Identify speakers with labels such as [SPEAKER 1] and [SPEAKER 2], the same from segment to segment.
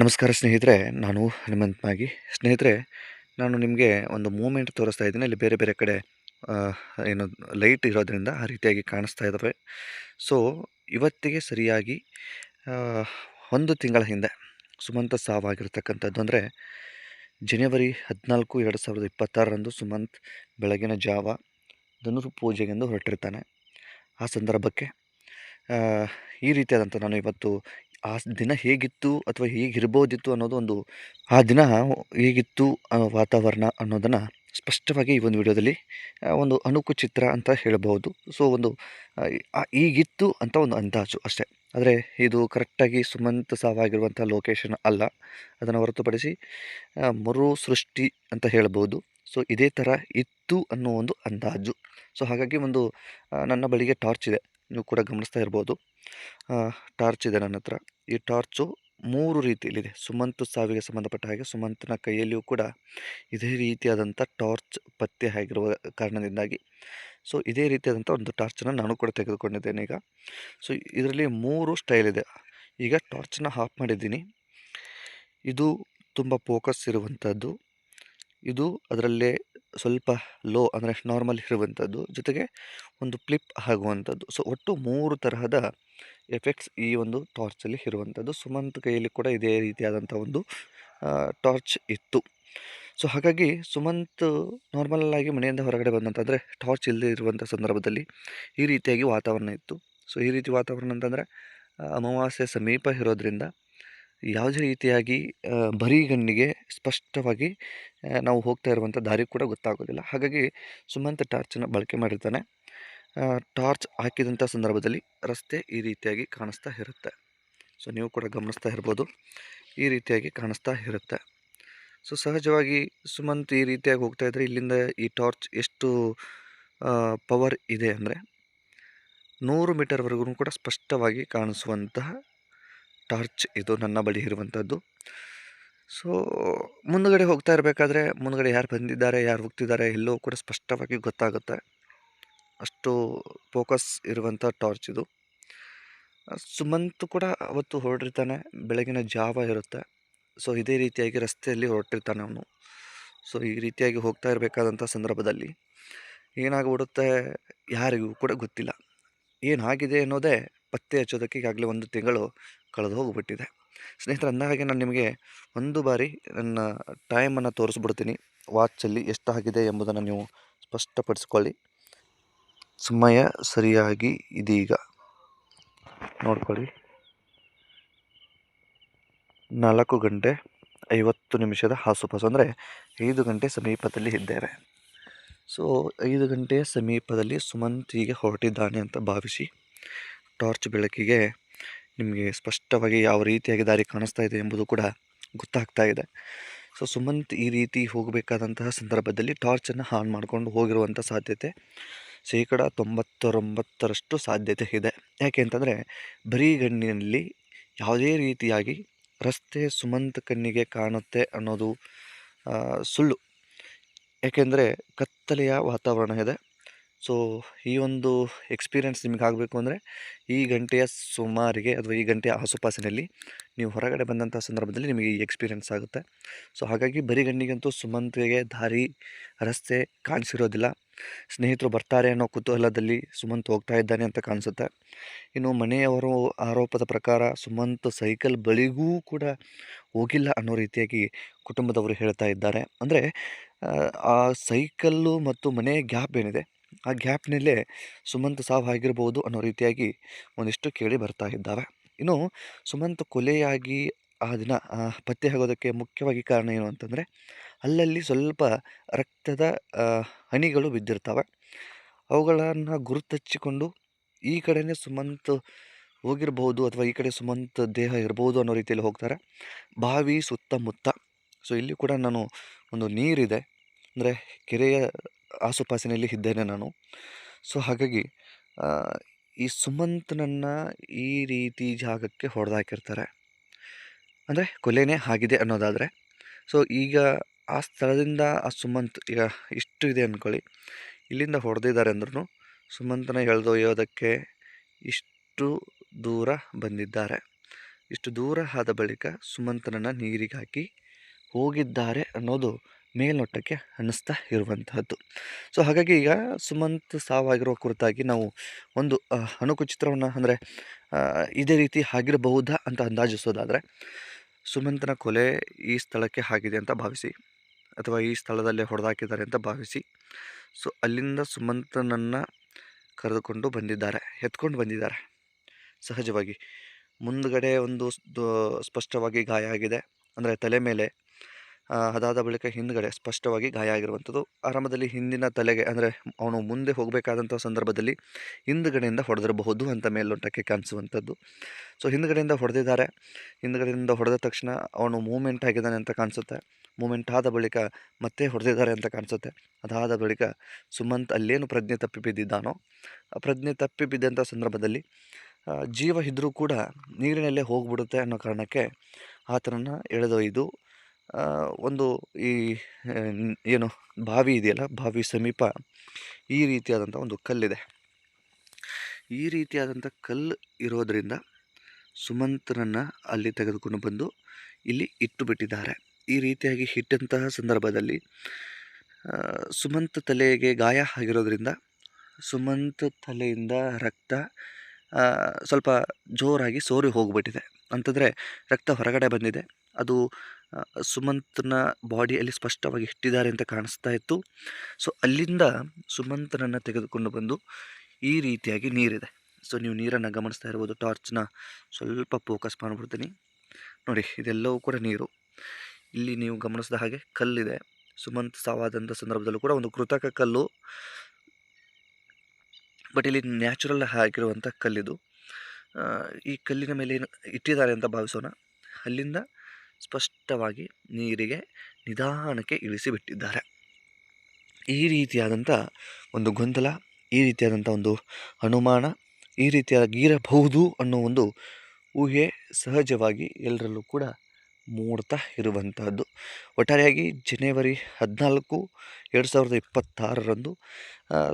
[SPEAKER 1] ನಮಸ್ಕಾರ ಸ್ನೇಹಿತರೆ, ನಾನು ಹನುಮಂತ್ ಮಾಗಿ ಸ್ನೇಹಿತರೆ, ನಾನು ನಿಮಗೆ ಒಂದು ಮೂಮೆಂಟ್ ತೋರಿಸ್ತಾ ಇದ್ದೀನಿ. ಅಲ್ಲಿ ಬೇರೆ ಬೇರೆ ಕಡೆ ಏನು ಲೈಟ್ ಇರೋದ್ರಿಂದ ಆ ರೀತಿಯಾಗಿ ಕಾಣಿಸ್ತಾ ಇದ್ದಾವೆ ಸೊ, ಇವತ್ತಿಗೆ ಸರಿಯಾಗಿ ಒಂದು ತಿಂಗಳ ಹಿಂದೆ ಸುಮಂತ ಸಾವಾಗಿರ್ತಕ್ಕಂಥದ್ದು ಅಂದರೆ, ಜನವರಿ ಹದಿನಾಲ್ಕು ಎರಡು ಸಾವಿರದ ಇಪ್ಪತ್ತಾರರಂದು ಸುಮಂತ್ ಬೆಳಗಿನ ಜಾವ ಧನುರ್ ಪೂಜೆಗೆಂದು ಹೊರಟಿರ್ತಾನೆ. ಆ ಸಂದರ್ಭಕ್ಕೆ ಈ ರೀತಿಯಾದಂಥ ನಾನು ಇವತ್ತು ಆ ದಿನ ಹೇಗಿತ್ತು ಅಥವಾ ಹೇಗಿರ್ಬೋದಿತ್ತು ಅನ್ನೋದು ಒಂದು, ಆ ದಿನ ಹೇಗಿತ್ತು ವಾತಾವರಣ ಅನ್ನೋದನ್ನು ಸ್ಪಷ್ಟವಾಗಿ ಈ ಒಂದು ವಿಡಿಯೋದಲ್ಲಿ ಒಂದು ಅಣುಕು ಚಿತ್ರ ಅಂತ ಹೇಳಬಹುದು. ಸೊ, ಒಂದು ಈಗಿತ್ತು ಅಂತ ಒಂದು ಅಂದಾಜು ಅಷ್ಟೇ. ಆದರೆ, ಇದು ಕರೆಕ್ಟಾಗಿ ಸುಮಂತ ಸಾವಾಗಿರುವಂಥ ಲೊಕೇಶನ್ ಅಲ್ಲ. ಅದನ್ನು ಹೊರತುಪಡಿಸಿ ಮರು ಸೃಷ್ಟಿ ಅಂತ ಹೇಳ್ಬೋದು ಸೊ, ಇದೇ ಥರ ಇತ್ತು ಅನ್ನೋ ಒಂದು ಅಂದಾಜು. ಸೊ, ಹಾಗಾಗಿ ಒಂದು ನನ್ನ ಬಳಿಗೆ ಟಾರ್ಚ್ ಇದೆ. ನೀವು ಕೂಡ ಗಮನಿಸ್ತಾ ಇರ್ಬೋದು. ಟಾರ್ಚ್ ಇದೆ ನನ್ನ ಹತ್ರ. ಈ ಟಾರ್ಚು ಮೂರು ರೀತಿಯಲ್ಲಿದೆ. ಸುಮಂತ್ ಸಾವಿಗೆ ಸಂಬಂಧಪಟ್ಟ ಹಾಗೆ ಸುಮಂತ್ನ ಕೈಯಲ್ಲಿಯೂ ಕೂಡ ಇದೇ ರೀತಿಯಾದಂಥ ಟಾರ್ಚ್ ಪತ್ತೆ ಆಗಿರುವ ಕಾರಣದಿಂದಾಗಿ. ಸೊ, ಇದೇ ರೀತಿಯಾದಂಥ ಒಂದು ಟಾರ್ಚನ್ನು ನಾನು ಕೂಡ ತೆಗೆದುಕೊಂಡಿದ್ದೇನೆ ಈಗ. ಸೊ, ಇದರಲ್ಲಿ ಮೂರು ಸ್ಟೈಲ್ ಇದೆ. ಈಗ ಟಾರ್ಚನ್ನ ಆಫ್ ಮಾಡಿದ್ದೀನಿ. ಇದು ತುಂಬ ಫೋಕಸ್ ಇರುವಂಥದ್ದು. ಇದು ಅದರಲ್ಲೇ ಸ್ವಲ್ಪ ಲೋ ಅಂದರೆ ನಾರ್ಮಲ್ ಇರುವಂಥದ್ದು, ಜೊತೆಗೆ ಒಂದು ಫ್ಲಿಪ್ ಆಗುವಂಥದ್ದು. ಸೊ, ಒಟ್ಟು ಮೂರು ತರಹದ ಎಫೆಕ್ಟ್ಸ್ ಈ ಒಂದು ಟಾರ್ಚಲ್ಲಿ ಇರುವಂಥದ್ದು. ಸುಮಂತ್ ಕೈಯಲ್ಲಿ ಕೂಡ ಇದೇ ರೀತಿಯಾದಂಥ ಒಂದು ಟಾರ್ಚ್ ಇತ್ತು. ಸೊ, ಹಾಗಾಗಿ ಸುಮಂತ್ ನಾರ್ಮಲಾಗಿ ಮನೆಯಿಂದ ಹೊರಗಡೆ ಬಂದಂತಂದರೆ ಟಾರ್ಚ್ ಇಲ್ಲದೆ ಇರುವಂಥ ಸಂದರ್ಭದಲ್ಲಿ ಈ ರೀತಿಯಾಗಿ ವಾತಾವರಣ ಇತ್ತು. ಸೊ, ಈ ರೀತಿ ವಾತಾವರಣ ಅಂತಂದರೆ ಅಮಾವಾಸ್ಯೆ ಸಮೀಪ ಇರೋದ್ರಿಂದ ಯಾವುದೇ ರೀತಿಯಾಗಿ ಬರೀ ಬರಿಗಣ್ಣಿಗೆ ಸ್ಪಷ್ಟವಾಗಿ ನಾವು ಹೋಗ್ತಾ ಇರುವಂಥ ದಾರಿ ಕೂಡ ಗೊತ್ತಾಗೋದಿಲ್ಲ. ಹಾಗಾಗಿ ಸುಮಂತ್ ಟಾರ್ಚನ್ನು ಬಳಕೆ ಮಾಡಿರ್ತಾನೆ. ಟಾರ್ಚ್ ಹಾಕಿದಂಥ ಸಂದರ್ಭದಲ್ಲಿ ರಸ್ತೆ ಈ ರೀತಿಯಾಗಿ ಕಾಣಿಸ್ತಾ ಇರುತ್ತೆ. ಸೊ ನೀವು ಕೂಡ ಗಮನಿಸ್ತಾ ಇರ್ಬೋದು. ಈ ರೀತಿಯಾಗಿ ಕಾಣಿಸ್ತಾ ಇರುತ್ತೆ. ಸೊ ಸಹಜವಾಗಿ ಸುಮಂತ್ ಈ ರೀತಿಯಾಗಿ ಹೋಗ್ತಾ ಇದ್ದರೆ ಇಲ್ಲಿಂದ ಈ ಟಾರ್ಚ್ ಎಷ್ಟು ಪವರ್ ಇದೆ ಅಂದರೆ ನೂರು ಮೀಟರ್ವರೆಗೂ ಕೂಡ ಸ್ಪಷ್ಟವಾಗಿ ಕಾಣಿಸುವಂತಹ ಟಾರ್ಚ್ ಇದು ನನ್ನ ಬಳಿ ಇರುವಂಥದ್ದು. ಸೊ ಮುಂದುಗಡೆ ಹೋಗ್ತಾ ಇರಬೇಕಾದ್ರೆ ಮುಂದುಗಡೆ ಯಾರು ಬಂದಿದ್ದಾರೆ, ಯಾರು ಹೋಗ್ತಿದ್ದಾರೆ ಎಲ್ಲವೂ ಕೂಡ ಸ್ಪಷ್ಟವಾಗಿ ಗೊತ್ತಾಗುತ್ತೆ. ಅಷ್ಟು ಫೋಕಸ್ ಇರುವಂಥ ಟಾರ್ಚ್ ಇದು. ಸುಮಂತ್ ಕೂಡ ಅವತ್ತು ಹೊರಟಿರ್ತಾನೆ, ಬೆಳಗಿನ ಜಾವ ಇರುತ್ತೆ. ಸೊ ಇದೇ ರೀತಿಯಾಗಿ ರಸ್ತೆಯಲ್ಲಿ ಹೊರಟಿರ್ತಾನೆ ಅವನು. ಸೊ ಈ ರೀತಿಯಾಗಿ ಹೋಗ್ತಾ ಇರಬೇಕಾದಂಥ ಸಂದರ್ಭದಲ್ಲಿ ಏನಾಗ್ಬಿಡುತ್ತೆ ಯಾರಿಗೂ ಕೂಡ ಗೊತ್ತಿಲ್ಲ. ಏನಾಗಿದೆ ಅನ್ನೋದೇ ಪತ್ತೆ ಹಚ್ಚೋದಕ್ಕೆ ಈಗಾಗಲೇ ಒಂದು ತಿಂಗಳು ಕಳೆದು ಹೋಗ್ಬಿಟ್ಟಿದೆ. ಸ್ನೇಹಿತರೆ ಅಂದಹಾಗೆ ನಾನು ನಿಮಗೆ ಒಂದು ಬಾರಿ ನನ್ನ ಟೈಮನ್ನು ತೋರಿಸ್ಬಿಡ್ತೀನಿ. ವಾಚಲ್ಲಿ ಎಷ್ಟಾಗಿದೆ ಎಂಬುದನ್ನು ನೀವು ಸ್ಪಷ್ಟಪಡಿಸ್ಕೊಳ್ಳಿ. ಸಮಯ ಸರಿಯಾಗಿ ಇದೀಗ. ನೋಡ್ಕೊಳ್ಳಿ. ನಾಲ್ಕು ಗಂಟೆ ಐವತ್ತು ನಿಮಿಷದ ಆಸುಪಾಸು ಅಂದರೆ ಐದು ಗಂಟೆ ಸಮೀಪದಲ್ಲಿ ಇದ್ದೇವೆ ಸೊ ಐದು ಗಂಟೆಯ ಸಮೀಪದಲ್ಲಿ ಸುಮಂತ್ ಹೀಗೆ ಹೊರಟಿದ್ದಾನೆ ಅಂತ ಭಾವಿಸಿ ಟಾರ್ಚ್ ಬೆಳಕಿಗೆ ನಿಮಗೆ ಸ್ಪಷ್ಟವಾಗಿ ಯಾವ ರೀತಿಯಾಗಿ ದಾರಿ ಕಾಣಿಸ್ತಾ ಇದೆ ಎಂಬುದು ಕೂಡ ಗೊತ್ತಾಗ್ತಾ ಇದೆ. ಸೊ, ಸುಮಂತ್ ಈ ರೀತಿ ಹೋಗಬೇಕಾದಂತಹ ಸಂದರ್ಭದಲ್ಲಿ ಟಾರ್ಚನ್ನು ಆನ್ ಮಾಡಿಕೊಂಡು ಹೋಗಿರುವಂಥ ಸಾಧ್ಯತೆ ಶೇಕಡ ತೊಂಬತ್ತರೊಂಬತ್ತರಷ್ಟು ಸಾಧ್ಯತೆ ಇದೆ. ಯಾಕೆ ಅಂತಂದರೆ, ಬರೀ ಗಣ್ಣಿನಲ್ಲಿ ಯಾವುದೇ ರೀತಿಯಾಗಿ ರಸ್ತೆ ಸುಮಂತ್ ಕಣ್ಣಿಗೆ ಕಾಣುತ್ತೆ ಅನ್ನೋದು ಸುಳ್ಳು. ಯಾಕೆಂದರೆ ಕತ್ತಲೆಯ ವಾತಾವರಣ ಇದೆ. ಸೊ, ಈ ಒಂದು ಎಕ್ಸ್ಪೀರಿಯೆನ್ಸ್ ನಿಮಗೆ ಆಗಬೇಕು ಅಂದರೆ, ಈ ಗಂಟೆಯ ಸುಮಾರಿಗೆ ಅಥವಾ ಈ ಗಂಟೆಯ ಆಸುಪಾಸಿನಲ್ಲಿ ನೀವು ಹೊರಗಡೆ ಬಂದಂಥ ಸಂದರ್ಭದಲ್ಲಿ ನಿಮಗೆ ಈ ಎಕ್ಸ್ಪೀರಿಯೆನ್ಸ್ ಆಗುತ್ತೆ. ಸೊ, ಹಾಗಾಗಿ ಬರಿಗಣ್ಣಿಗಂತೂ ಸುಮಂತ್ಗೆ ದಾರಿ, ರಸ್ತೆ ಕಾಣಿಸಿರೋದಿಲ್ಲ. ಸ್ನೇಹಿತರು ಬರ್ತಾರೆ ಅನ್ನೋ ಕುತೂಹಲದಲ್ಲಿ ಸುಮಂತ್ ಹೋಗ್ತಾ ಇದ್ದಾನೆ ಅಂತ ಕಾಣಿಸುತ್ತೆ. ಇನ್ನು ಮನೆಯವರು ಆರೋಪದ ಪ್ರಕಾರ ಸುಮಂತ್ ಸೈಕಲ್ ಬಳಿಗೂ ಕೂಡ ಹೋಗಿಲ್ಲ ಅನ್ನೋ ರೀತಿಯಾಗಿ ಕುಟುಂಬದವರು ಹೇಳ್ತಾ ಇದ್ದಾರೆ. ಅಂದರೆ, ಆ ಸೈಕಲ್ಲು ಮತ್ತು ಮನೆ ಗ್ಯಾಪ್ ಏನಿದೆ? ಆ ಗ್ಯಾಪ್ನಲ್ಲೇ ಸುಮಂತ್ ಸಾವು ಆಗಿರ್ಬೋದು ಅನ್ನೋ ರೀತಿಯಾಗಿ ಒಂದಿಷ್ಟು ಕೇಳಿ ಬರ್ತಾ ಇದ್ದಾವೆ. ಇನ್ನು ಸುಮಂತ್ ಕೊಲೆಯಾಗಿ ಆ ದಿನ ಪತ್ತೆ ಆಗೋದಕ್ಕೆ ಮುಖ್ಯವಾಗಿ ಕಾರಣ ಏನು ಅಂತಂದರೆ, ಅಲ್ಲಲ್ಲಿ ಸ್ವಲ್ಪ ರಕ್ತದ ಹನಿಗಳು ಬಿದ್ದಿರ್ತವೆ. ಅವುಗಳನ್ನು ಗುರುತಚ್ಚಿಕೊಂಡು ಈ ಕಡೆಯೇ ಸುಮಂತ್ ಹೋಗಿರ್ಬೋದು ಅಥವಾ ಈ ಕಡೆ ಸುಮಂತ್ ದೇಹ ಇರ್ಬೋದು ಅನ್ನೋ ರೀತಿಯಲ್ಲಿ ಹೋಗ್ತಾರೆ. ಬಾವಿ ಸುತ್ತಮುತ್ತ. ಸೊ ಇಲ್ಲಿ ಕೂಡ ನಾನು ಒಂದು ನೀರಿದೆ. ಅಂದರೆ ಕೆರೆಯ ಆಸುಪಾಸಿನಲ್ಲಿ ಇದ್ದೇನೆ ನಾನು. ಸೊ ಹಾಗಾಗಿ ಈ ಸುಮಂತ್ನನ್ನು ಈ ರೀತಿ ಜಾಗಕ್ಕೆ ಹೊಡೆದಾಕಿರ್ತಾರೆ. ಅಂದರೆ, ಕೊಲೆನೇ ಆಗಿದೆ ಅನ್ನೋದಾದರೆ ಸೊ ಈಗ ಆ ಸ್ಥಳದಿಂದ ಆ ಸುಮಂತ್, ಈಗ ಇಷ್ಟು ಇದೆ ಅಂದ್ಕೊಳ್ಳಿ ಇಲ್ಲಿಂದ ಹೊಡೆದಿದ್ದಾರೆ ಅಂದ್ರೂ ಸುಮಂತನ ಎಳೆದೊಯ್ಯೋದಕ್ಕೆ ಇಷ್ಟು ದೂರ ಬಂದಿದ್ದಾರೆ. ಇಷ್ಟು ದೂರ ಆದ ಬಳಿಕ ಸುಮಂತನನ್ನು ನೀರಿಗೆ ಹಾಕಿ ಹೋಗಿದ್ದಾರೆ ಅನ್ನೋದು ಮೇಲ್ನೋಟಕ್ಕೆ ಅನ್ನಿಸ್ತಾ ಇರುವಂತಹದ್ದು. ಸೊ ಹಾಗಾಗಿ ಈಗ ಸುಮಂತ್ ಸಾವಾಗಿರುವ ಕುರಿತಾಗಿ ನಾವು ಒಂದು ಅಣುಕು ಚಿತ್ರವನ್ನು ಅಂದರೆ ಇದೇ ರೀತಿ ಆಗಿರಬಹುದಾ ಅಂತ ಅಂದಾಜಿಸೋದಾದರೆ, ಸುಮಂತನ ಕೊಲೆ ಈ ಸ್ಥಳಕ್ಕೆ ಆಗಿದೆ ಅಂತ ಭಾವಿಸಿ, ಅಥವಾ ಈ ಸ್ಥಳದಲ್ಲೇ ಹೊಡೆದಾಕಿದ್ದಾರೆ ಅಂತ ಭಾವಿಸಿ, ಸೊ, ಅಲ್ಲಿಂದ ಸುಮಂತನನ್ನು ಕರೆದುಕೊಂಡು ಬಂದಿದ್ದಾರೆ, ಎತ್ಕೊಂಡು ಬಂದಿದ್ದಾರೆ. ಸಹಜವಾಗಿ ಮುಂದುಗಡೆ ಒಂದು ಸ್ಪಷ್ಟವಾಗಿ ಗಾಯ ಆಗಿದೆ. ಅಂದರೆ ತಲೆ ಮೇಲೆ ಅದಾದ ಬಳಿಕ ಹಿಂದ್ಗಡೆ ಸ್ಪಷ್ಟವಾಗಿ ಗಾಯ ಆಗಿರುವಂಥದ್ದು. ಆರಂಭದಲ್ಲಿ ಹಿಂದಿನ ತಲೆಗೆ, ಅಂದರೆ ಅವನು ಮುಂದೆ ಹೋಗಬೇಕಾದಂಥ ಸಂದರ್ಭದಲ್ಲಿ ಹಿಂದ್ಗಡೆಯಿಂದ ಹೊಡೆದಿರಬಹುದು ಅಂತ ಮೇಲ್ನೋಟಕ್ಕೆ ಕಾಣಿಸುವಂಥದ್ದು. ಸೊ, ಹಿಂದ್ಗಡೆಯಿಂದ ಹೊಡೆದಿದ್ದಾರೆ. ಹಿಂದ್ಗಡೆಯಿಂದ ಹೊಡೆದ ತಕ್ಷಣ ಅವನು ಮೂಮೆಂಟ್ ಆಗಿದ್ದಾನೆ ಅಂತ ಕಾಣಿಸುತ್ತೆ. ಮೂಮೆಂಟ್ ಆದ ಬಳಿಕ ಮತ್ತೆ ಹೊಡೆದಿದ್ದಾರೆ ಅಂತ ಕಾಣಿಸುತ್ತೆ. ಅದಾದ ಬಳಿಕ ಸುಮಂತ್ ಅಲ್ಲೇನು ಪ್ರಜ್ಞೆ ತಪ್ಪಿ ಬಿದ್ದಿದ್ದಾನೋ? ಪ್ರಜ್ಞೆ ತಪ್ಪಿ ಬಿದ್ದಂಥ ಸಂದರ್ಭದಲ್ಲಿ ಜೀವ ಇದ್ದರೂ ಕೂಡ ನೀರಿನಲ್ಲೇ ಹೋಗ್ಬಿಡುತ್ತೆ ಅನ್ನೋ ಕಾರಣಕ್ಕೆ ಆತನನ್ನು ಎಳೆದೊಯ್ದು ಒಂದು ಈ ಏನು ಬಾವಿ ಇದೆಯಲ್ಲ, ಬಾವಿ ಸಮೀಪ ಈ ರೀತಿಯಾದಂಥ ಒಂದು ಕಲ್ಲಿದೆ. ಈ ರೀತಿಯಾದಂಥ ಕಲ್ಲು ಇರೋದರಿಂದ ಸುಮಂತ್ರನ್ನು ಅಲ್ಲಿ ತೆಗೆದುಕೊಂಡು ಬಂದು ಇಲ್ಲಿ ಇಟ್ಟು ಬಿಟ್ಟಿದ್ದಾರೆ. ಈ ರೀತಿಯಾಗಿ ಇಟ್ಟಂತಹ ಸಂದರ್ಭದಲ್ಲಿ ಸುಮಂತ್ ತಲೆಗೆ ಗಾಯ ಆಗಿರೋದ್ರಿಂದ, ಸುಮಂತ್ ತಲೆಯಿಂದ ರಕ್ತ ಸ್ವಲ್ಪ ಜೋರಾಗಿ ಸೋರಿ ಹೋಗಿಬಿಟ್ಟಿದೆ. ಅಂತಂದರೆ ರಕ್ತ ಹೊರಗಡೆ ಬಂದಿದೆ. ಅದು ಸುಮಂತ್ನ ಬಾಡಿಯಲ್ಲಿ ಸ್ಪಷ್ಟವಾಗಿ ಇಟ್ಟಿದ್ದಾರೆ ಅಂತ ಕಾಣಿಸ್ತಾ ಇತ್ತು. ಸೊ ಅಲ್ಲಿಂದ ಸುಮಂತ್ನನ್ನು ತೆಗೆದುಕೊಂಡು ಬಂದು ಈ ರೀತಿಯಾಗಿ ನೀರಿದೆ. ಸೊ ನೀವು ನೀರನ್ನು ಗಮನಿಸ್ತಾ ಇರ್ಬೋದು ಟಾರ್ಚ್ನ ಸ್ವಲ್ಪ ಫೋಕಸ್ ಮಾಡಿಬಿಡ್ತೀನಿ. ನೋಡಿ, ಇದೆಲ್ಲವೂ ಕೂಡ ನೀರು. ಇಲ್ಲಿ ನೀವು ಗಮನಿಸಿದ ಹಾಗೆ ಕಲ್ಲಿದೆ. ಸುಮಂತ್ ಸಾವಾದಂಥ ಸಂದರ್ಭದಲ್ಲೂ ಕೂಡ ಒಂದು ಕೃತಕ ಕಲ್ಲು. ಬಟ್ ಇಲ್ಲಿ ನ್ಯಾಚುರಲ್ ಆಗಿರುವಂಥ ಕಲ್ಲಿದು. ಈ ಕಲ್ಲಿನ ಮೇಲೆ ಇಟ್ಟಿದ್ದಾರೆ ಅಂತ ಭಾವಿಸೋಣ. ಅಲ್ಲಿಂದ ಸ್ಪಷ್ಟವಾಗಿ ನೀರಿಗೆ ನಿಧಾನಕ್ಕೆ ಇಳಿಸಿಬಿಟ್ಟಿದ್ದಾರೆ. ಈ ರೀತಿಯಾದಂಥ ಒಂದು ಗೊಂದಲ, ಈ ರೀತಿಯಾದಂಥ ಒಂದು ಅನುಮಾನ, ಈ ರೀತಿಯಾಗಿರಬಹುದು ಅನ್ನೋ ಒಂದು ಊಹೆ ಸಹಜವಾಗಿ ಎಲ್ಲರಲ್ಲೂ ಕೂಡ ಮೂಡ್ತಾ ಇರುವಂತಹದ್ದು. ಒಟ್ಟಾರೆಯಾಗಿ ಜನವರಿ ಹದಿನಾಲ್ಕು ಎರಡು ಸಾವಿರದ ಇಪ್ಪತ್ತಾರರಂದು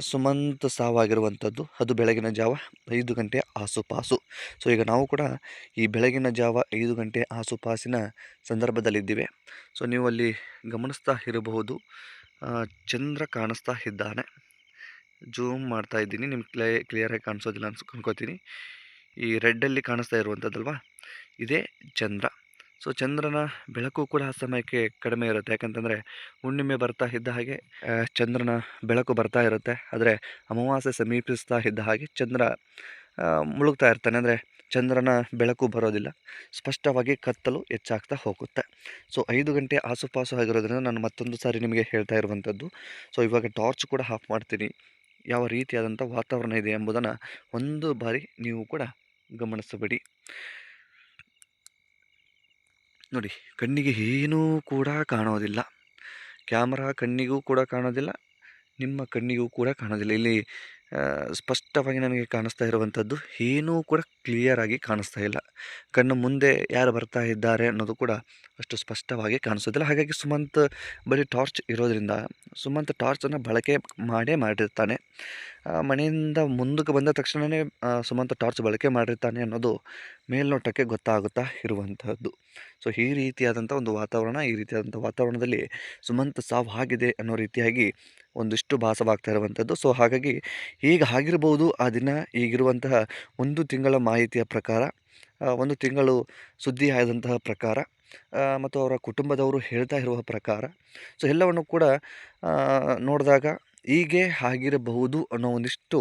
[SPEAKER 1] ಸುಮಂತ್ ಸಾವಾಗಿರುವಂಥದ್ದು ಅದು ಬೆಳಗಿನ ಜಾವ ಐದು ಗಂಟೆ ಆಸುಪಾಸು. ಸೊ, ಈಗ ನಾವು ಕೂಡ ಈ ಬೆಳಗಿನ ಜಾವ ಐದು ಗಂಟೆ ಆಸುಪಾಸಿನ ಸಂದರ್ಭದಲ್ಲಿದ್ದೀವಿ. ಸೊ, ನೀವು ಅಲ್ಲಿ ಗಮನಿಸ್ತಾ ಇರಬಹುದು. ಚಂದ್ರ ಕಾಣಿಸ್ತಾ ಇದ್ದಾನೆ. ಜೂಮ್ ಮಾಡ್ತಾ ಇದ್ದೀನಿ. ನಿಮ್ಗೆ ಕ್ಲೇ ಕ್ಲಿಯರಾಗಿ ಕಾಣಿಸೋದಿಲ್ಲ ಅನ್ಸ್, ಅನ್ಕೋತೀನಿ. ಈ ರೆಡ್ಡಲ್ಲಿ ಕಾಣಿಸ್ತಾ ಇರುವಂಥದ್ದಲ್ವಾ ಇದೇ ಚಂದ್ರ. ಸೊ, ಚಂದ್ರನ ಬೆಳಕು ಕೂಡ ಆ ಸಮಯಕ್ಕೆ ಕಡಿಮೆ ಇರುತ್ತೆ. ಯಾಕಂತಂದರೆ, ಹುಣ್ಣಿಮೆ ಬರ್ತಾ ಇದ್ದ ಹಾಗೆ ಚಂದ್ರನ ಬೆಳಕು ಬರ್ತಾ ಇರುತ್ತೆ. ಆದರೆ, ಅಮಾವಾಸ್ಯೆ ಸಮೀಪಿಸ್ತಾ ಇದ್ದ ಹಾಗೆ ಚಂದ್ರ ಮುಳುಗ್ತಾ ಇರ್ತಾನೆ. ಅಂದರೆ, ಚಂದ್ರನ ಬೆಳಕು ಬರೋದಿಲ್ಲ. ಸ್ಪಷ್ಟವಾಗಿ ಕತ್ತಲು ಹೆಚ್ಚಾಗ್ತಾ ಹೋಗುತ್ತೆ. ಸೊ, ಐದು ಗಂಟೆ ಆಸುಪಾಸು ಆಗಿರೋದ್ರಿಂದ ನಾನು ಮತ್ತೊಂದು ಸಾರಿ ನಿಮಗೆ ಹೇಳ್ತಾ ಇರುವಂಥದ್ದು. ಸೊ, ಇವಾಗ ಟಾರ್ಚ್ ಕೂಡ ಆಫ್ ಮಾಡ್ತೀನಿ. ಯಾವ ರೀತಿಯಾದಂಥ ವಾತಾವರಣ ಇದೆ ಎಂಬುದನ್ನು ಒಂದು ಬಾರಿ ನೀವು ಕೂಡ ಗಮನಿಸಬೇಡಿ. ನೋಡಿ, ಕಣ್ಣಿಗೆ ಏನೂ ಕೂಡ ಕಾಣೋದಿಲ್ಲ. ಕ್ಯಾಮ್ರಾ ಕಣ್ಣಿಗೂ ಕೂಡ ಕಾಣೋದಿಲ್ಲ, ನಿಮ್ಮ ಕಣ್ಣಿಗೂ ಕೂಡ ಕಾಣೋದಿಲ್ಲ. ಇಲ್ಲಿ ಸ್ಪಷ್ಟವಾಗಿ ನನಗೆ ಕಾಣಿಸ್ತಾ ಇರುವಂಥದ್ದು ಏನೂ ಕೂಡ ಕ್ಲಿಯರಾಗಿ ಕಾಣಿಸ್ತಾ ಇಲ್ಲ. ಕಣ್ಣು ಮುಂದೆ ಯಾರು ಬರ್ತಾ ಇದ್ದಾರೆ ಅನ್ನೋದು ಕೂಡ ಅಷ್ಟು ಸ್ಪಷ್ಟವಾಗಿ ಕಾಣಿಸೋದಿಲ್ಲ. ಹಾಗಾಗಿ ಸುಮಂತ್ ಬರೀ ಟಾರ್ಚ್ ಇರೋದರಿಂದ ಸುಮಂತ್ ಟಾರ್ಚನ್ನು ಬಳಕೆ ಮಾಡೇ ಮಾಡಿರ್ತಾನೆ. ಮನೆಯಿಂದ ಮುಂದಕ್ಕೆ ಬಂದ ತಕ್ಷಣವೇ ಸುಮಂತ ಟಾರ್ಚ್ ಬಳಕೆ ಮಾಡಿರ್ತಾನೆ ಅನ್ನೋದು ಮೇಲ್ನೋಟಕ್ಕೆ ಗೊತ್ತಾಗುತ್ತಾ ಇರುವಂತಹದ್ದು. ಸೊ ಈ ರೀತಿಯಾದಂಥ ಒಂದು ವಾತಾವರಣ, ಈ ರೀತಿಯಾದಂಥ ವಾತಾವರಣದಲ್ಲಿ ಸುಮಂತ್ ಸಾವು ಆಗಿದೆ ಅನ್ನೋ ರೀತಿಯಾಗಿ ಒಂದಿಷ್ಟು ಭಾಸವಾಗ್ತಾ ಇರುವಂಥದ್ದು ಸೊ ಹಾಗಾಗಿ ಈಗ ಆಗಿರ್ಬೋದು ಆ ದಿನ ಈಗಿರುವಂತಹ ಒಂದು ತಿಂಗಳ ಮಾಹಿತಿಯ ಪ್ರಕಾರ ಒಂದು ತಿಂಗಳು ಸುದ್ದಿ ಆದಂತಹ ಪ್ರಕಾರ ಮತ್ತು ಅವರ ಕುಟುಂಬದವರು ಹೇಳ್ತಾ ಇರುವ ಪ್ರಕಾರ ಸೊ ಎಲ್ಲವನ್ನು ಕೂಡ ನೋಡಿದಾಗ ಹೀಗೆ ಆಗಿರಬಹುದು ಅನ್ನೋ ಒಂದಿಷ್ಟು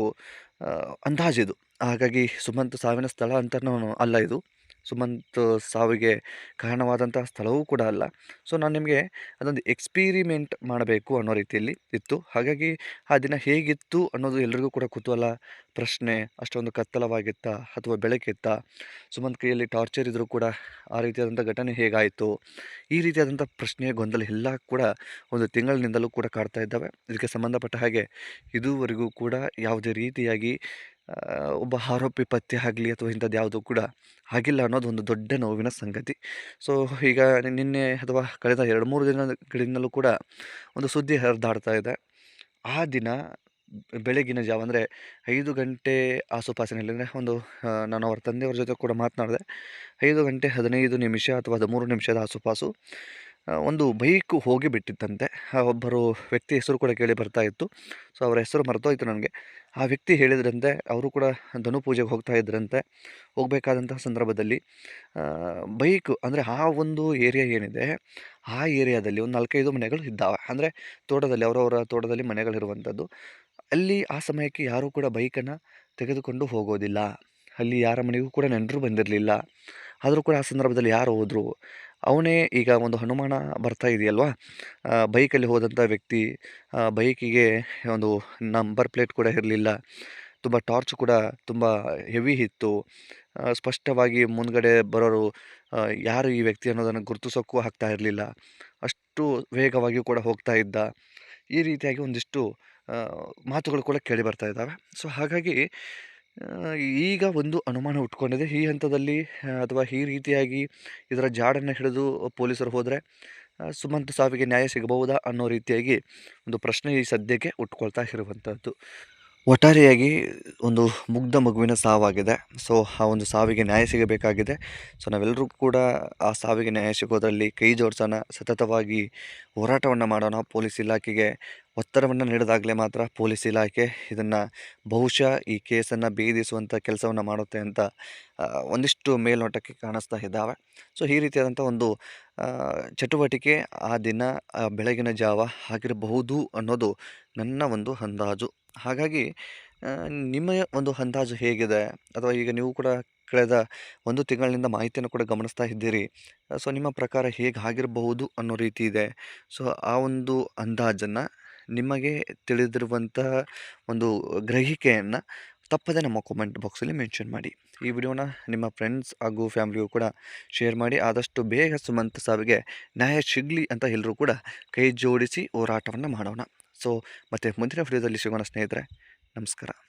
[SPEAKER 1] ಅಂದಾಜಿದು ಹಾಗಾಗಿ ಸುಮಂತ್ ಸಾವಿನ ಸ್ಥಳ ಅಂತ ಅಲ್ಲ ಇದು. ಸುಮಂತ್ ಸಾವಿಗೆ ಕಾರಣವಾದಂತಹ ಸ್ಥಳವೂ ಕೂಡ ಅಲ್ಲ. ಸೊ, ನಾನು ನಿಮಗೆ ಅದೊಂದು ಎಕ್ಸ್ಪೀರಿಮೆಂಟ್ ಮಾಡಬೇಕು ಅನ್ನೋ ರೀತಿಯಲ್ಲಿ ಇತ್ತು. ಹಾಗಾಗಿ ಆ ದಿನ ಹೇಗಿತ್ತು ಅನ್ನೋದು ಎಲ್ರಿಗೂ ಕೂಡ ಕುತೂಹಲ, ಪ್ರಶ್ನೆ, ಅಷ್ಟೊಂದು ಕತ್ತಲವಾಗಿತ್ತಾ ಅಥವಾ ಬೆಳಕಿತ್ತ? ಸುಮಂತ್ ಕೈಯಲ್ಲಿ ಟಾರ್ಚರ್ ಇದ್ದರೂ ಕೂಡ ಆ ರೀತಿಯಾದಂಥ ಘಟನೆ ಹೇಗಾಯಿತು? ಈ ರೀತಿಯಾದಂಥ ಪ್ರಶ್ನೆ, ಗೊಂದಲ ಎಲ್ಲ ಕೂಡ ಒಂದು ತಿಂಗಳಿನಿಂದಲೂ ಕೂಡ ಕಾಡ್ತಾ ಇದ್ದಾವೆ. ಇದಕ್ಕೆ ಸಂಬಂಧಪಟ್ಟ ಹಾಗೆ ಇದುವರೆಗೂ ಕೂಡ ಯಾವುದೇ ರೀತಿಯಾಗಿ ಒಬ್ಬ ಆರೋಪಿ ಪತ್ತೆ ಆಗಲಿ ಅಥವಾ ಇಂಥದ್ದು ಯಾವುದೂ ಕೂಡ ಆಗಿಲ್ಲ ಅನ್ನೋದು ಒಂದು ದೊಡ್ಡ ನೋವಿನ ಸಂಗತಿ. ಸೊ ಈಗ ನಿನ್ನೆ ಅಥವಾ ಕಳೆದ ಎರಡು ಮೂರು ದಿನಗಳಿಂದಲೂ ಕೂಡ ಒಂದು ಸುದ್ದಿ ಹರಿದಾಡ್ತಾ ಇದೆ. ಆ ದಿನ ಬೆಳಗಿನ ಜಾವ ಅಂದರೆ ಐದು ಗಂಟೆ ಆಸುಪಾಸಿನಲ್ಲಿ ಅಂದರೆ ಒಂದು ನಾನು ಅವರ ತಂದೆಯವ್ರ ಜೊತೆ ಕೂಡ ಮಾತನಾಡಿದೆ. ಐದು ಗಂಟೆ ಹದಿನೈದು ನಿಮಿಷ ಅಥವಾ ಹದಿಮೂರು ನಿಮಿಷದ ಆಸುಪಾಸು ಒಂದು ಬೈಕು ಹೋಗಿ ಬಿಟ್ಟಿತ್ತಂತೆ ಒಬ್ಬರು ವ್ಯಕ್ತಿ ಹೆಸರು ಕೂಡ ಕೇಳಿ ಬರ್ತಾ ಇತ್ತು. ಸೊ ಅವರ ಹೆಸರು ಮರೆತೋಯ್ತು ನನಗೆ. ಆ ವ್ಯಕ್ತಿ ಹೇಳಿದ್ರಂತೆ, ಅವರು ಕೂಡ ಧನು ಪೂಜೆಗೆ ಹೋಗ್ತಾ ಇದ್ರಂತೆ. ಹೋಗಬೇಕಾದಂತಹ ಸಂದರ್ಭದಲ್ಲಿ ಬೈಕ್ ಅಂದರೆ ಆ ಒಂದು ಏರಿಯಾ ಏನಿದೆ, ಆ ಏರಿಯಾದಲ್ಲಿ ಒಂದು ನಾಲ್ಕೈದು ಮನೆಗಳು ಇದ್ದಾವೆ. ಅಂದರೆ ತೋಟದಲ್ಲಿ, ಅವರವರ ತೋಟದಲ್ಲಿ ಮನೆಗಳಿರುವಂಥದ್ದು. ಅಲ್ಲಿ ಆ ಸಮಯಕ್ಕೆ ಯಾರೂ ಕೂಡ ಬೈಕನ್ನು ತೆಗೆದುಕೊಂಡು ಹೋಗೋದಿಲ್ಲ. ಅಲ್ಲಿ ಯಾರ ಮನೆಗೂ ಕೂಡ ನೆಂಟರು ಬಂದಿರಲಿಲ್ಲ. ಆದರೂ ಕೂಡ ಆ ಸಂದರ್ಭದಲ್ಲಿ ಯಾರು ಹೋದರು. ಅವನೇ ಈಗ ಒಂದು ಅನುಮಾನ ಬರ್ತಾ ಇದೆಯಲ್ವಾ? ಬೈಕಲ್ಲಿ ಹೋದಂಥ ವ್ಯಕ್ತಿ ಬೈಕಿಗೆ ಒಂದು ನಂಬರ್ ಪ್ಲೇಟ್ ಕೂಡ ಇರಲಿಲ್ಲ. ತುಂಬ ಟಾರ್ಚ್ ಕೂಡ ತುಂಬ ಹೆವಿ ಇತ್ತು. ಸ್ಪಷ್ಟವಾಗಿ ಮುಂದ್ಗಡೆ ಬರೋರು ಯಾರು ಈ ವ್ಯಕ್ತಿ ಅನ್ನೋದನ್ನು ಗುರುತಿಸೋಕ್ಕೂ ಆಗ್ತಾ ಇರಲಿಲ್ಲ. ಅಷ್ಟು ವೇಗವಾಗಿಯೂ ಕೂಡ ಹೋಗ್ತಾ ಇದ್ದ. ಈ ರೀತಿಯಾಗಿ ಒಂದಿಷ್ಟು ಮಾತುಗಳು ಕೂಡ ಕೇಳಿ ಬರ್ತಾ ಇದ್ದಾವೆ. ಸೊ, ಹಾಗಾಗಿ ಈಗ ಒಂದು ಅನುಮಾನ ಉಟ್ಕೊಂಡಿದೆ. ಈ ಹಂತದಲ್ಲಿ ಅಥವಾ ಈ ರೀತಿಯಾಗಿ ಇದರ ಜಾಡನ್ನು ಹಿಡಿದು ಪೊಲೀಸರು ಹೋದರೆ ಸುಮಂತ್ ಸಾವಿಗೆ ನ್ಯಾಯ ಸಿಗಬಹುದಾ ಅನ್ನೋ ರೀತಿಯಾಗಿ ಒಂದು ಪ್ರಶ್ನೆ ಈ ಸದ್ಯಕ್ಕೆ ಉಟ್ಕೊಳ್ತಾ ಇರುವಂಥದ್ದು ಒಟ್ಟಾರೆಯಾಗಿ ಒಂದು ಮುಗ್ಧ ಮಗುವಿನ ಸಾವಾಗಿದೆ. ಸೊ, ಆ ಒಂದು ಸಾವಿಗೆ ನ್ಯಾಯ ಸಿಗಬೇಕಾಗಿದೆ. ಸೊ ನಾವೆಲ್ಲರೂ ಕೂಡ ಆ ಸಾವಿಗೆ ನ್ಯಾಯ ಸಿಗೋದರಲ್ಲಿ ಕೈ ಜೋಡಿಸೋಣ, ಸತತವಾಗಿ ಹೋರಾಟವನ್ನು ಮಾಡೋಣ, ಪೊಲೀಸ್ ಇಲಾಖೆಗೆ ಒತ್ತಡವನ್ನು ನೀಡಿದಾಗಲೇ ಮಾತ್ರ ಪೊಲೀಸ್ ಇಲಾಖೆ ಇದನ್ನು ಬಹುಶಃ ಈ ಕೇಸನ್ನು ಭೇದಿಸುವಂಥ ಕೆಲಸವನ್ನು ಮಾಡುತ್ತೆ ಅಂತ ಒಂದಿಷ್ಟು ಮೇಲ್ನೋಟಕ್ಕೆ ಕಾಣಿಸ್ತಾ ಇದ್ದಾವೆ. ಸೊ, ಈ ರೀತಿಯಾದಂಥ ಒಂದು ಚಟುವಟಿಕೆ ಆ ದಿನ ಬೆಳಗಿನ ಜಾವ ಆಗಿರಬಹುದು ಅನ್ನೋದು ನನ್ನ ಒಂದು ಅಂದಾಜು. ಹಾಗಾಗಿ ನಿಮ್ಮ ಒಂದು ಅಂದಾಜು ಹೇಗಿದೆ? ಅಥವಾ ಈಗ ನೀವು ಕೂಡ ಕಳೆದ ಒಂದು ತಿಂಗಳಿನಿಂದ ಮಾಹಿತಿಯನ್ನು ಕೂಡ ಗಮನಿಸ್ತಾ ಇದ್ದೀರಿ. ಸೊ, ನಿಮ್ಮ ಪ್ರಕಾರ ಹೇಗೆ ಆಗಿರಬಹುದು ಅನ್ನೋ ರೀತಿ ಇದೆ. ಸೊ, ಆ ಒಂದು ಅಂದಾಜನ್ನು ನಿಮಗೆ ತಿಳಿದಿರುವಂತಹ ಒಂದು ಗ್ರಹಿಕೆಯನ್ನು ತಪ್ಪದೆ ನಮ್ಮ ಕಾಮೆಂಟ್ ಬಾಕ್ಸಲ್ಲಿ ಮೆನ್ಷನ್ ಮಾಡಿ. ಈ ವಿಡಿಯೋನ ನಿಮ್ಮ ಫ್ರೆಂಡ್ಸ್ ಹಾಗೂ ಫ್ಯಾಮಿಲಿಗೂ ಕೂಡ ಶೇರ್ ಮಾಡಿ. ಆದಷ್ಟು ಬೇಗ ಸುಮಂತ ಸಾವಿಗೆ ನ್ಯಾಯ ಸಿಗಲಿ ಅಂತ ಎಲ್ಲರೂ ಕೂಡ ಕೈ ಜೋಡಿಸಿ ಹೋರಾಟವನ್ನು ಮಾಡೋಣ. ಸೊ ಮತ್ತೆ ಮುಂದಿನ ವಿಡಿಯೋದಲ್ಲಿ ಸಿಗೋಣ ಸ್ನೇಹಿತರೆ. ನಮಸ್ಕಾರ.